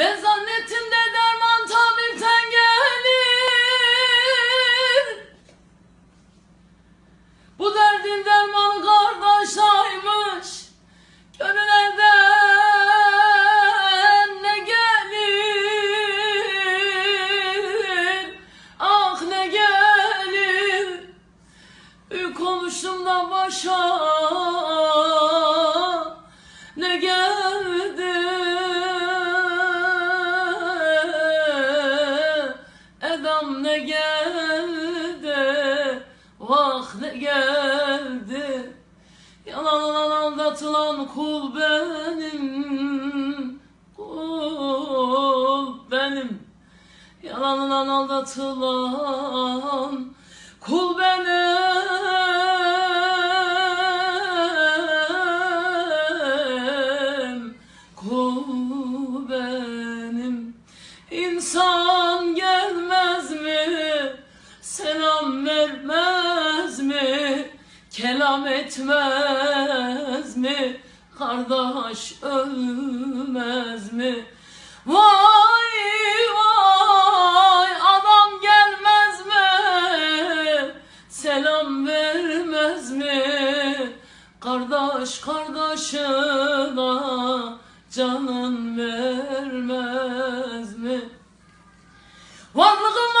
Ben zannettim de derman tabipten gelir. Bu derdin dermanı kardeşaymış Gönül elden ne gelir? Ah ne gelir? Büyük konuştum da başa Ne geldi. Yalanla aldatılan kul benim. Kul benim. Yalanla aldatılan kul benim. Kul benim. İnsan gelmez mi? Selam vermez Kelam etmez mi? Kardeş ölmez mi? Vay vay adam gelmez mi? Selam vermez mi? Kardeş kardeşine canın vermez mi? Varlığım